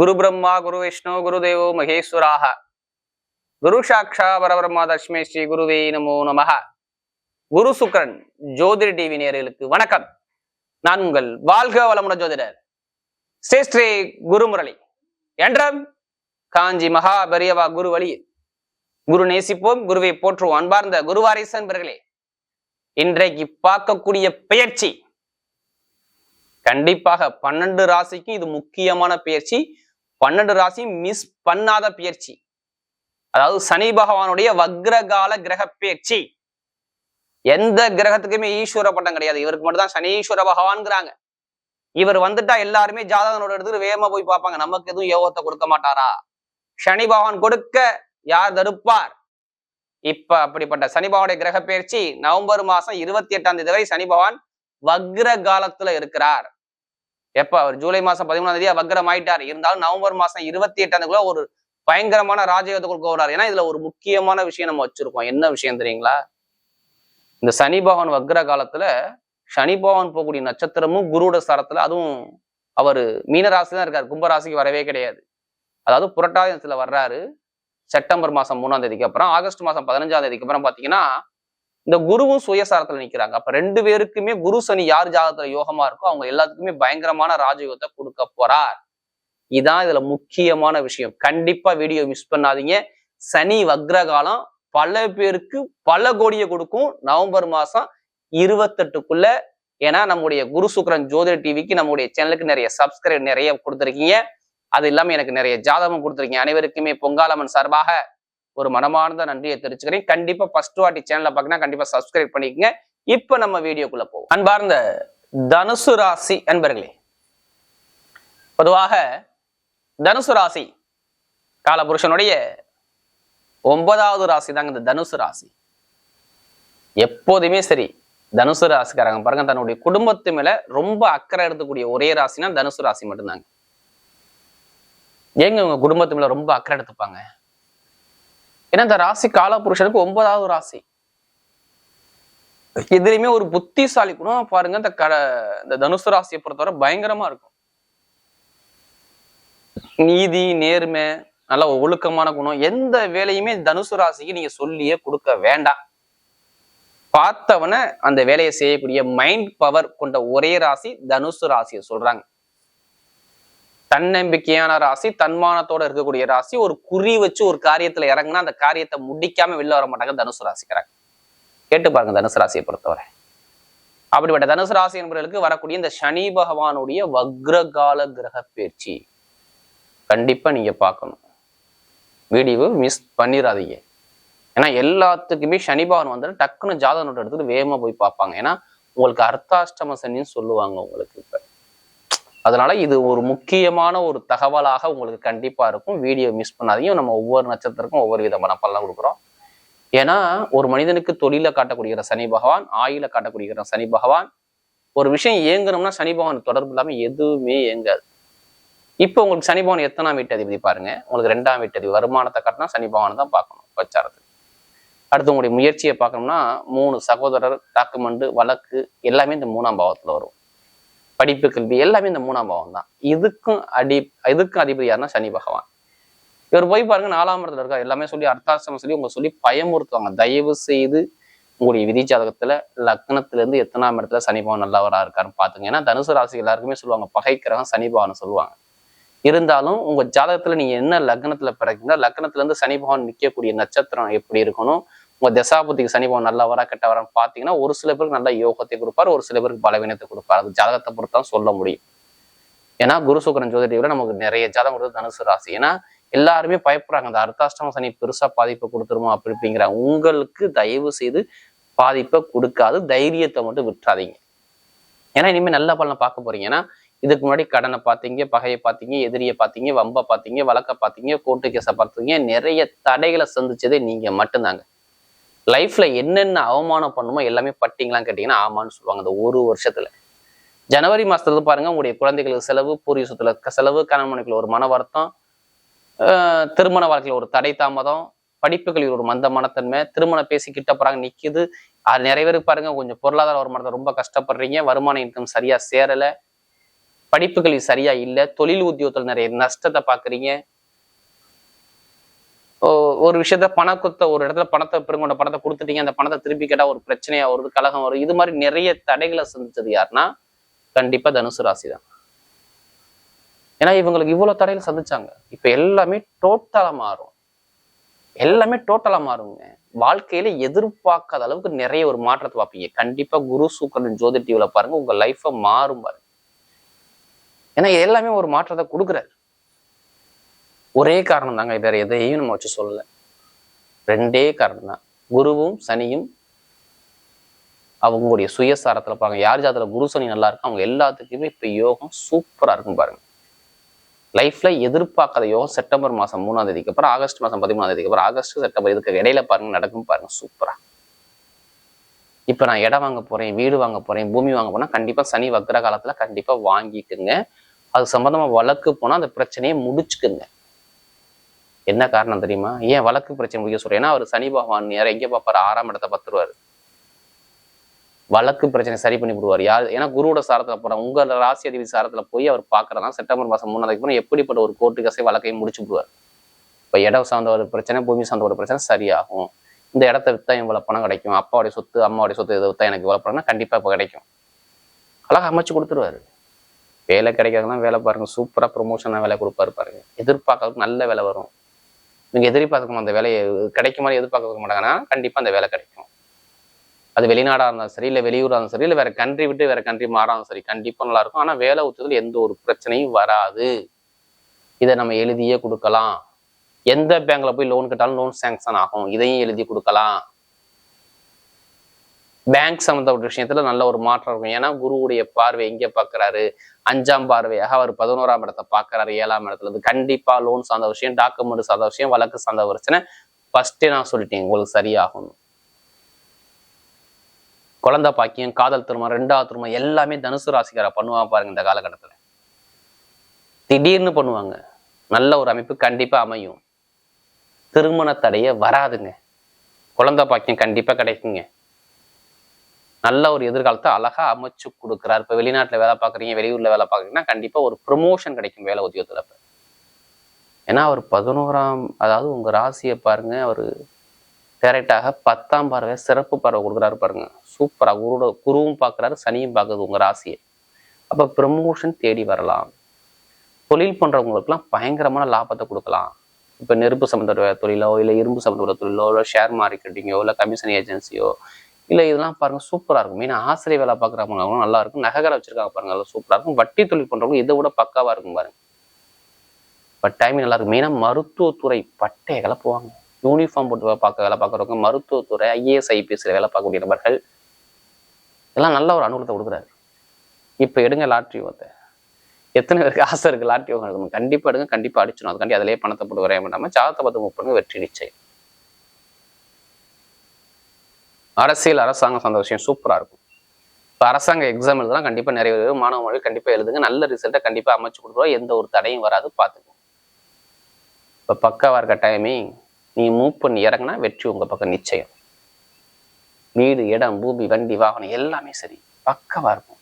குரு பிரம்மா குரு விஷ்ணு குரு தேவோ மகேஸ்வராக. குரு சாட்சா பரபிரம்மா தஷ்மே ஸ்ரீ குருவே நமோ நமக குரு சுக்ரன் ஜோதிட டிவி நேர்களுக்கு வணக்கம். நான் உங்கள் வாழ்க வளமுடன் ஜோதிடர் ஸ்ரீ ஸ்ரீ குருமுரளி. என்றம் காஞ்சி மகா பெரியவா குரு வழியில் குரு நேசிப்போம் குருவை போற்றுவோம் அன்பார்ந்த குருவாரிசன் பெர்களே இன்றைக்கு பார்க்கக்கூடிய பெயர்ச்சி. கண்டிப்பாக பன்னெண்டு ராசிக்கு இது முக்கியமான பயிற்சி பன்னெண்டு ராசி மிஸ் பண்ணாத பயிற்சி. அதாவது சனி பகவானுடைய வக்ரகால கிரக பயிற்சி எந்த கிரகத்துக்குமே ஈஸ்வர பட்டம் கிடையாது. இவருக்கு மட்டும் தான் சனீஸ்வர பகவான்ங்கிறாங்க. இவர் வந்துட்டா எல்லாருமே ஜாதகனோட எடுத்து வேகமா போய் பார்ப்பாங்க. நமக்கு எதுவும் யோகத்தை கொடுக்க மாட்டாரா? சனி பகவான் கொடுக்க யார் தடுப்பார்? இப்ப அப்படிப்பட்ட சனி பகவானுடைய கிரக பயிற்சி நவம்பர் மாசம் இருபத்தி எட்டாம் தேதி வரை சனி பகவான் வக்ர காலத்துல இருக்கிறார். எப்ப? அவர் ஜூலை மாசம் பதிமூணாம் தேதி வக்ரம் ஆயிட்டார். இருந்தாலும் நவம்பர் மாசம் இருபத்தி எட்டாம் ஒரு பயங்கரமான ராஜயோகத்துக்குள் கொடுக்க ஏன்னா இதுல ஒரு முக்கியமான விஷயம் நம்ம வச்சிருக்கோம். என்ன விஷயம் தெரியுங்களா? இந்த சனி பகவான் வக்ர காலத்துல சனி பகவான் போகக்கூடிய நட்சத்திரமும் குருவோட சரத்துல அதுவும் அவர் மீனராசி தான் இருக்காரு. கும்பராசிக்கு வரவே கிடையாது. அதாவது புரட்டாதி வர்றாரு. செப்டம்பர் மாசம் மூணாம் தேதிக்கு அப்புறம் ஆகஸ்ட் மாசம் பதினஞ்சாம் தேதிக்கு அப்புறம் பாத்தீங்கன்னா இந்த குருவும் சுயசாரத்துல நிக்கிறாங்க. அப்ப ரெண்டு பேருக்குமே குரு சனி யார் ஜாதகத்துல யோகமா இருக்கோ அவங்க எல்லாத்துக்குமே பயங்கரமான ராஜயோகத்தை கொடுக்க போறார். இதான் இதுல முக்கியமான விஷயம். கண்டிப்பா வீடியோ மிஸ் பண்ணாதீங்க. சனி வக்ரகாலம் பல பேருக்கு பல கோடியை கொடுக்கும். நவம்பர் மாசம் இருபத்தெட்டுக்குள்ள ஏன்னா நம்முடைய குரு சுக்கரன் ஜோதிட டிவிக்கு நம்முடைய சேனலுக்கு நிறைய சப்ஸ்கிரைப் நிறைய கொடுத்துருக்கீங்க. அது இல்லாம எனக்கு நிறைய ஜாதகம் கொடுத்துருக்கீங்க. அனைவருக்குமே பொங்காலம்மன் சார்பாக ஒரு மனமார்ந்த நன்றியை தெரிவிச்சுக்கிறேன். கண்டிப்பா ஃபர்ஸ்ட் வாட்டி சேனலை பார்க்கணும் கண்டிப்பா சப்ஸ்கிரைப் பண்ணிக்கங்க. இப்ப நம்ம வீடியோக்குள்ள போவோம். அன்பார்ந்த தனுசு ராசி அன்பர்களே பொதுவாக தனுசு ராசி காலபுருஷனுடைய ஒன்பதாவது ராசி தாங்க இந்த தனுசு ராசி. எப்போதுமே சரி தனுசு ராசிக்காரங்க பாருங்க தன்னுடைய குடும்பத்து மேல ரொம்ப அக்கறை எடுத்துக்கூடிய ஒரே ராசினா தனுசு ராசி மட்டும்தாங்க. ஏங்க உங்க குடும்பத்து மேல ரொம்ப அக்கறை எடுத்துப்பாங்க? ஏன்னா இந்த ராசி காலபுருஷனுக்கு ஒன்பதாவது ராசி. எதுலையுமே ஒரு புத்திசாலி குணம். பாருங்க இந்த க இந்த தனுசு ராசியை பொறுத்தவரை பயங்கரமா இருக்கும். நீதி நேர்மை நல்ல ஒழுக்கமான குணம். எந்த வேலையுமே தனுசு ராசிக்கு நீங்க சொல்லியே கொடுக்க வேண்டாம். பார்த்தவன அந்த வேலையை செய்யக்கூடிய மைண்ட் பவர் கொண்ட ஒரே ராசி தனுசு ராசியை சொல்றாங்க. தன்னம்பிக்கையான ராசி தன்மானத்தோட இருக்கக்கூடிய ராசி. ஒரு குறி வச்சு ஒரு காரியத்துல இறங்குனா அந்த காரியத்தை முடிக்காம வெளில வர மாட்டாங்க தனுசு ராசிக்கிறாங்க கேட்டு பாருங்க தனுசு ராசியை பொறுத்தவரை. அப்படிப்பட்ட தனுசு ராசி என்பவர்களுக்கு வரக்கூடிய இந்த சனி பகவானுடைய வக்ரகால கிரக பயிற்சி. கண்டிப்பா நீங்க பார்க்கணும். வீடியோ மிஸ் பண்ணிடாதீங்க ஏன்னா எல்லாத்துக்குமே சனி பகவான் வந்து டக்குன்னு ஜாதக நோட்டு எடுத்துட்டு வேகமா போய் பார்ப்பாங்க. ஏன்னா உங்களுக்கு அர்த்தாஷ்டம சனின்னு சொல்லுவாங்க உங்களுக்கு. அதனால இது ஒரு முக்கியமான ஒரு தகவலாக உங்களுக்கு கண்டிப்பா இருக்கும். வீடியோ மிஸ் பண்ணாதீங்க. நம்ம ஒவ்வொரு நட்சத்திரக்கும் ஒவ்வொரு விதமான பலன் கொடுக்குறோம். ஏன்னா ஒரு மனிதனுக்கு தொழில காட்டக்கூடிய சனி பகவான் ஆயில காட்டக்கூடிய சனி பகவான் ஒரு விஷயம் இயங்கணும்னா சனி பகவான் தொடர்பு இல்லாமல் எதுவுமே இயங்காது. இப்போ உங்களுக்கு சனி பகவான் எத்தனாம் வீட்டு அதிபதி பாருங்க. உங்களுக்கு ரெண்டாம் வீட்டு அதிபதி. வருமானத்தை காட்டினா சனி பகவான் தான் பார்க்கணும் பிரச்சாரத்துக்கு அடுத்து உங்களுடைய முயற்சியை பார்க்கணும்னா மூணு சகோதரர் டாக்குமெண்ட் வழக்கு எல்லாமே இந்த மூணாம் பாவத்தில் வரும். படிப்பு கல்வி எல்லாமே இந்த மூணாம் பாவம் தான். இதுக்கும் அடி இதுக்கும் அதிபதி யாருன்னா சனி பகவான். இவர் போய் பாருங்க நாலாம் இடத்துல இருக்கா எல்லாமே சொல்லி அர்த்தாசிரமம் சொல்லி உங்க சொல்லி பயமுறுத்துவாங்க. தயவு செய்து உங்களுடைய விதி ஜாதகத்துல லக்னத்துல இருந்து எத்தனாம் இடத்துல சனி பகவான் நல்லவரா இருக்காருன்னு பாத்துங்க. ஏன்னா தனுசு ராசி எல்லாருக்குமே சொல்லுவாங்க பகை சனி பகவான் சொல்லுவாங்க. இருந்தாலும் உங்க ஜாதகத்துல நீங்க என்ன லக்னத்துல பிறகுங்க லக்னத்துல இருந்து சனி பகவான் நிற்கக்கூடிய நட்சத்திரம் எப்படி இருக்கணும் உங்க தசாபதிக்கு சனி பவன் நல்ல வர கெட்ட வர பாத்தீங்கன்னா ஒரு சில பேருக்கு நல்ல யோகத்தை கொடுப்பாரு ஒரு சில பேருக்கு பலவீனத்தை கொடுப்பாரு. அது ஜாதகத்தை பொறுத்தான் சொல்ல முடியும். ஏன்னா குரு சுக்கரன் ஜோதிட நமக்கு நிறைய ஜாதகம் கொடுத்தது தனுசு ராசி. ஏன்னா எல்லாருமே பயப்படுறாங்க அந்த அர்த்தாஷ்டம சனி பெருசா பாதிப்பை கொடுத்துருமோ அப்படி இப்படிங்கிற. உங்களுக்கு தயவு செய்து பாதிப்பை கொடுக்காது தைரியத்தை மட்டும் விட்டுறாதீங்க. ஏன்னா இனிமேல் நல்ல பலனை பார்க்க போறீங்க. ஏன்னா இதுக்கு முன்னாடி கடனை பார்த்தீங்க பகையை பார்த்தீங்க எதிரியை பார்த்தீங்க வம்பை பார்த்தீங்க வழக்க பார்த்தீங்க கோர்ட்டு கேஸை பார்த்தீங்க நிறைய தடைகளை சந்திச்சதே நீங்க மட்டும்தாங்க. லைஃப்ல என்னென்ன அவமானம் பண்ணுமோ எல்லாமே பட்டிங்களான்னு கேட்டீங்கன்னா ஆமான்னு சொல்லுவாங்க. அந்த ஒரு வருஷத்துல. ஜனவரி மாசத்துல பாருங்க உங்களுடைய குழந்தைகளுக்கு செலவு பூரிய சொத்துல செலவு கணவனுக்குள்ள ஒரு மன வருத்தம் திருமண வாழ்க்கையில் ஒரு தடை தாமதம் படிப்புகளில் ஒரு மந்த மனத்தன்மை திருமணம் பேசி கிட்ட போறாங்க நிக்குது. அது நிறைய பேருக்கு பாருங்க கொஞ்சம் பொருளாதார வருமானத்தை ரொம்ப கஷ்டப்படுறீங்க வருமான இன்கம் சரியா சேரல படிப்புகளில் சரியா இல்லை தொழில் உத்தியோகத்தில் நிறைய நஷ்டத்தை பாக்குறீங்க ஒரு விஷயத்த பணக்கொத்த ஒரு இடத்துல பணத்தை பெருங்கொண்ட பணத்தை கொடுத்துட்டீங்க அந்த பணத்தை திருப்பி கேட்டா ஒரு பிரச்சனையா வருது கழகம் வரும் இது மாதிரி நிறைய தடைகளை சந்திச்சது யாருன்னா கண்டிப்பா தனுசு ராசி தான் ஏன்னா இவங்களுக்கு இவ்வளவு தடைகள் சந்திச்சாங்க. இப்ப எல்லாமே டோட்டலா மாறும். எல்லாமே டோட்டலா மாறுங்க. வாழ்க்கையில எதிர்பார்க்காத அளவுக்கு நிறைய ஒரு மாற்றத்தை பார்ப்பீங்க. கண்டிப்பா குரு சூக்கரன் ஜோதி டிவில பாருங்க உங்க லைஃப மாறும் பாருங்க. ஏன்னா எல்லாமே ஒரு மாற்றத்தை கொடுக்குறாரு. ஒரே காரணம் தாங்க வேற எதையும் நம்ம வச்சு சொல்லல. ரெண்டே காரணம் தான். குருவும் சனியும் அவங்களுடைய சுயசாரத்துல பாருங்க யார் ஜாதத்தில் குரு சனி நல்லா இருக்கும் அவங்க எல்லாத்துக்குமே இப்ப யோகம் சூப்பரா இருக்கும் பாருங்க. லைஃப்ல எதிர்பார்க்காத யோகம் செப்டம்பர் மாதம் மூணாம் தேதிக்கு அப்புறம் ஆகஸ்ட் மாதம் பதிமூணாம் தேதிக்கு அப்புறம் ஆகஸ்ட் செப்டம்பர் இதுக்கு இடையில பாருங்க நடக்கும் பாருங்க சூப்பரா இப்ப நான் இடம் வாங்க போறேன் வீடு வாங்க போறேன் பூமி வாங்க போனா கண்டிப்பா சனி வக்ர காலத்துல கண்டிப்பா வாங்கிக்குங்க. அது சம்பந்தமா வழக்கு போனா அந்த பிரச்சனையை முடிச்சுக்குங்க. என்ன காரணம் தெரியுமா? ஏன் வழக்கு பிரச்சனை முடிக்க சொல்றேன். ஏன்னா அவர் சனி பகவான் நேரம் எங்கே பார்ப்பாரு? ஆறாம் இடத்தை பத்துருவாரு வழக்கு பிரச்சனை சரி பண்ணி விடுவார். யார் ஏன்னா குருவோட சாரத்துல போற உங்க ராசி அதிபதி சாரத்துல போய் அவர் பாக்குறதா செப்டம்பர் மாதம் மூணாவது அப்புறம் எப்படிப்பட்ட ஒரு கோர்ட்டு கசை வழக்கையும் முடிச்சு விடுவார். இப்போ இடம் சார்ந்த ஒரு பிரச்சனை பூமி சார்ந்த ஒரு பிரச்சனை சரியாகும். இந்த இடத்த வித்தா இவ்வளோ பணம் கிடைக்கும். அப்பாவுடைய சொத்து அம்மாவுடைய சொத்து இதை வித்தா எனக்கு இவ்வளோ பணம்னா கண்டிப்பா இப்போ கிடைக்கும். அழகா அமைச்சு கொடுத்துருவாரு. வேலை கிடைக்காதுன்னா வேலை பாருங்க. சூப்பரா ப்ரொமோஷனாக வேலை கொடுப்பாரு பாருங்க. எதிர்பார்க்கறதுக்கு நல்ல வேலை வரும். இவங்க எதிர்பார்க்கணும் அந்த வேலையை கிடைக்கும் மாதிரி எதிர்பார்க்க மாட்டாங்கன்னா கண்டிப்பாக அந்த வேலை கிடைக்கும். அது வெளிநாடாக இருந்தாலும் சரி இல்லை வெளியூராக இருந்தாலும் சரி இல்லை வேற கண்ட்ரி விட்டு வேற கண்ட்ரி மாறாலும் சரி கண்டிப்பாக நல்லாயிருக்கும் ஆனால் வேலை உச்சத்தில் எந்த ஒரு பிரச்சனையும் வராது. இதை நம்ம எழுதியே கொடுக்கலாம். எந்த பேங்க்ல போய் லோன் கேட்டாலும் லோன் சேங்ஷன் ஆகும். இதையும் எழுதி கொடுக்கலாம். பேங்க் சம்மந்தப்பட்ட விஷயத்துல நல்ல ஒரு மாற்றம் இருக்கும். ஏன்னா குருவுடைய பார்வை எங்க பாக்குறாரு? அஞ்சாம் பார்வையாக அவர் பதினோராம் இடத்தை பார்க்குறாரு ஏழாம் இடத்துல இருந்து. கண்டிப்பா லோன் சார்ந்த விஷயம் டாக்குமெண்ட் சார்ந்த விஷயம் வழக்கு சார்ந்த பிரச்சனை. ஃபர்ஸ்டே நான் சொல்லிட்டேன் உங்களுக்கு சரியாகணும். குழந்தை பாக்கியம் காதல் திருமணம் ரெண்டாவது திருமணம் எல்லாமே தனுசு ராசிக்கார பண்ணுவாங்க பாருங்க இந்த காலகட்டத்துல. திடீர்னு பண்ணுவாங்க. நல்ல ஒரு அமைப்பு கண்டிப்பா அமையும். திருமண தடையே வராதுங்க. குழந்தை பாக்கியம் கண்டிப்பா கிடைக்குங்க. நல்ல ஒரு எதிர்காலத்தை அழகா அமைச்சு கொடுக்குறாரு. இப்போ வெளிநாட்டுல வேலை பார்க்குறீங்க வெளியூரில் வேலை பார்க்குறீங்கன்னா கண்டிப்பா ஒரு ப்ரொமோஷன் கிடைக்கும் வேலை உத்தியோகத்தில் இப்போ. ஏன்னா அவர் பதினோராம் அதாவது உங்க ராசியை பாருங்க அவர் டேரக்டாக பத்தாம் பார்வை சிறப்பு பார்வை கொடுக்குறாரு பாருங்க. சூப்பரா குருட குருவும் பார்க்குறாரு சனியும் பார்க்குது உங்க ராசியை. அப்ப ப்ரமோஷன் தேடி வரலாம். தொழில் பண்ணுறவங்களுக்குலாம் பயங்கரமான லாபத்தை கொடுக்கலாம். இப்போ நெருப்பு சம்மந்தப்பட்ட தொழிலோ இல்லை இரும்பு சம்மந்தப்பட்ட தொழிலோ இல்லை ஷேர் மார்க்கெட்டிங்கோ இல்லை கமிஷன் ஏஜென்சியோ இல்லை இதெல்லாம் பாருங்க சூப்பராக இருக்கும். மீன் ஆசிரியர் வேலை பார்க்குறவங்க நல்லா இருக்கும். நகைக்கடை வச்சிருக்காங்க பாருங்க நல்லா சூப்பராக இருக்கும். வட்டி தொழில் பண்ணுறவங்களும் இதை விட பக்காவா இருக்கும் பாருங்க. பட் டைமிங் நல்லா இருக்கும். மெயினாக மருத்துவத்துறை பட்டையை கிளப்புவாங்க யூனிஃபார்ம் போட்டு பார்க்க வேலை பார்க்குறவங்க மருத்துவத்துறை ஐஏஎஸ் ஐபிஎஸ்ல வேலை பார்க்கக்கூடிய நபர்கள் இதெல்லாம் நல்ல ஒரு அனுகூலத்தை கொடுக்குறாரு. இப்போ எடுங்க லாட்ரி ஓத்தை எத்தனை பேருக்கு ஆசை இருக்குது லாட்ரி ஓகே கண்டிப்பாக கண்டிப்பா எடுங்க கண்டிப்பா அடிச்சிடும் அதுக்காண்டி அதிலே பணத்தை போட்டு வரைய மாட்டாம ஜாதகத்தை பார்த்து மூவ் பண்ணுங்க வெற்றி நிச்சயம். அரசியல் அரசாங்கம் சார்ந்த விஷயம் சூப்பரா இருக்கும். இப்போ அரசாங்க எக்ஸாம் எழுதலாம் கண்டிப்பா நிறைய பேர் மாணவர்கள் கண்டிப்பா எழுதுங்க. நல்ல ரிசல்ட்டை கண்டிப்பா அமைச்சு கொடுத்துருவோம் எந்த ஒரு தடையும் வராது பார்த்துக்கோங்க. இப்போ பக்காவா இருக்க டைமிங் நீ மூவ் பண்ணி இறங்குனா வெற்றி உங்க பக்கம் நிச்சயம். வீடு இடம் பூமி வண்டி வாகனம் எல்லாமே சரி. பக்கவா இருக்கும்.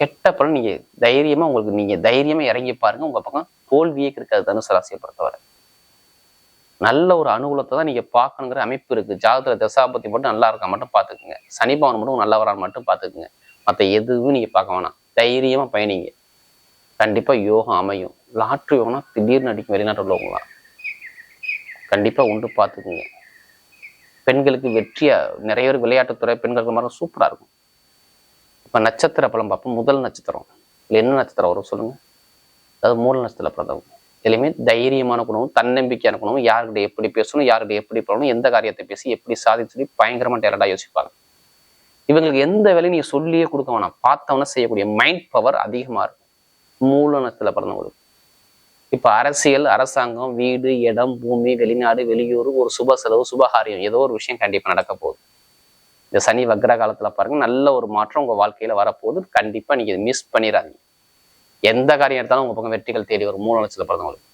கெட்ட பலன் நீங்க தைரியமா உங்களுக்கு நீங்க தைரியமா இறங்கி பாருங்க. உங்க பக்கம் தோல்வியே இருக்காது தனுசு ராசியை பொறுத்தவரை. நல்ல ஒரு அனுகூலத்தை தான் நீங்க பார்க்கணுங்கிற அமைப்பு இருக்கு. ஜாதகத்துல தசாபத்தி மட்டும் நல்லா இருக்கா மட்டும் பார்த்துக்குங்க. சனி பவன் மட்டும் நல்லா வரான்னு மட்டும் பார்த்துக்குங்க. மற்ற எதுவும் நீங்க பார்க்க வேணாம். தைரியமா பயணிங்க. கண்டிப்பா யோகம் அமையும். லாட்ரி யோகம்னா திடீர்னு அடிக்கும் வெளிநாட்டு உள்ளவங்களாம் கண்டிப்பா உண்டு பார்த்துக்குங்க. பெண்களுக்கு வெற்றியா நிறைய பேர் விளையாட்டுத்துறை பெண்களுக்கு மாதிரி சூப்பரா இருக்கும். இப்ப நட்சத்திர பலம் பார்ப்போம். முதல் நட்சத்திரம். இல்லை என்ன நட்சத்திரம் வரும் சொல்லுங்க. அதாவது மூல நட்சத்திர பிறந்தவங்க. இதுலையுமே தைரியமான குணமும் தன்னம்பிக்கையான குணமும் யார்கிட்ட எப்படி பேசணும் யார்கிட்ட எப்படி பண்ணணும் எந்த காரியத்தை பேசி எப்படி சாதிச்சு சொல்லி பயங்கரமா யோசிப்பாங்க. இவங்களுக்கு எந்த வேலையும் நீங்க சொல்லியே கொடுக்க வேணாம். பார்த்தவன செய்யக்கூடிய மைண்ட் பவர் அதிகமா இருக்கும். மூலனத்தில் பிறந்தவங்களுக்கு இப்ப அரசியல் அரசாங்கம் வீடு இடம் பூமி வெளிநாடு வெளியூர் ஒரு சுப செலவு சுபகாரியம் ஏதோ ஒரு விஷயம் கண்டிப்பா நடக்க போகுது. இந்த சனி வக்ர காலத்துல பாருங்க நல்ல ஒரு மாற்றம் உங்க வாழ்க்கையில வரப்போகுது. கண்டிப்பா நீங்க மிஸ் பண்ணிடாதீங்க. எந்த காரியம் எடுத்தாலும் உங்க பக்கம் வெற்றிகள் தேடி வரும். மூணு லட்சத்துல பிறந்தவங்களுக்கு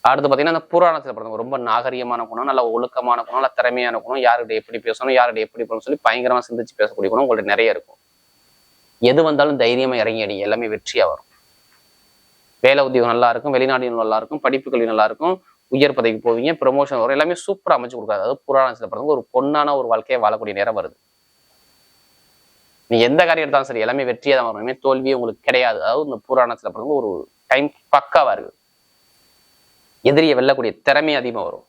அடுத்து பாத்தீங்கன்னா அந்த புராணத்துல பிறந்தவங்க. ரொம்ப நாகரிகமான குணம் நல்ல ஒழுக்கமான குணம் நல்ல திறமையான குணம். யார்கிட்ட எப்படி பேசணும் யார்கிட்ட எப்படி போகணும்னு சொல்லி பயங்கரமா சிந்திச்சு பேசக்கூடிய குணம் உங்கள்ட்ட நிறைய இருக்கும். எது வந்தாலும் தைரியமா இறங்கி அடி. எல்லாமே வெற்றியா வரும். வேலை உத்தியோகம் நல்லா இருக்கும் வெளிநாடு நல்லா இருக்கும் படிப்பு கல்வி நல்லா இருக்கும் உயர் பதவிக்கு போவீங்க ப்ரொமோஷன் வரும். எல்லாமே சூப்பரா அமைச்சு கொடுக்காது. அதாவது புராணத்துல பிறந்தவங்க ஒரு பொண்ணான ஒரு வாழ்க்கையை வாழக்கூடிய நேரம் வருது. நீ எந்த காரியம் எடுத்தாலும் சரி எல்லாமே வெற்றியா தான் வரணுமே தோல்வியே உங்களுக்கு கிடையாது. அதாவது இந்த புராணத்துல பிறகு ஒரு டைம் பக்காவா இருக்கு எதிரியை வெல்லக்கூடிய திறமை அதிகமா வரும்.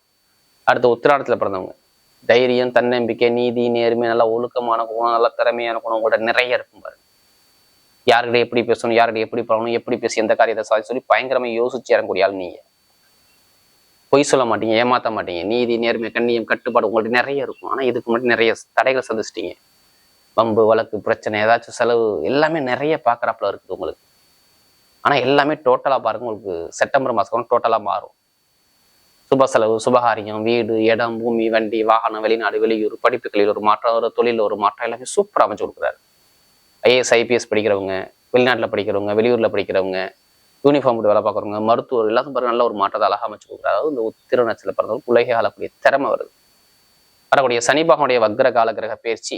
அடுத்து உத்திராடத்துல பிறந்தவங்க. தைரியம் தன்னம்பிக்கை நீதி நேர்மை நல்லா ஒழுக்கமான குணம் நல்ல திறமையான குணம் உங்கள்ட்ட நிறைய இருக்கும் பாருங்க. யார்கிட்ட எப்படி பேசணும் யார்கிட்ட எப்படி பழகணும் எப்படி பேசி எந்த காரியத்தை சாதி சொல்லி பயங்கரமா யோசிச்சு இறங்கக்கூடிய ஆள் நீங்க. பொய் சொல்ல மாட்டீங்க ஏமாத்த மாட்டீங்க. நீதி நேர்மை கண்ணியம் கட்டுப்பாடு உங்கள்ட்ட நிறைய இருக்கும். ஆனா இதுக்கு மட்டும் நிறைய தடைகள் சந்திச்சிட்டீங்க. பம்பு வழக்கு பிரச்சனை ஏதாச்சும் செலவு எல்லாமே நிறைய பார்க்குறாப்புல இருக்குது உங்களுக்கு. ஆனா எல்லாமே டோட்டலா பாருங்க உங்களுக்கு செப்டம்பர் மாசம் டோட்டலா மாறும். சுப செலவு சுபகாரியம் வீடு இடம் பூமி வண்டி வாகனம் வெளிநாடு வெளியூர் படிப்புகளில் ஒரு மாற்றம் ஒரு தொழிலில் ஒரு மாற்றம் எல்லாமே சூப்பராக அமைச்சு கொடுக்குறாரு. ஐஏஎஸ் ஐபிஎஸ் படிக்கிறவங்க வெளிநாட்டில் படிக்கிறவங்க வெளியூரில் படிக்கிறவங்க யூனிஃபார்ம் போட்டு வேலை பார்க்குறவங்க மருத்துவர் எல்லாத்தையும் பாருங்க நல்ல ஒரு மாற்றத்தை அழகாக அமைச்சு கொடுக்குறாரு. அதாவது இந்த உத்திர பிறந்தவங்க உலகை ஆளக்கூடிய திறமை வருது. வரக்கூடிய சனி பகவானுடைய வக்ர கால கிரக பயிற்சி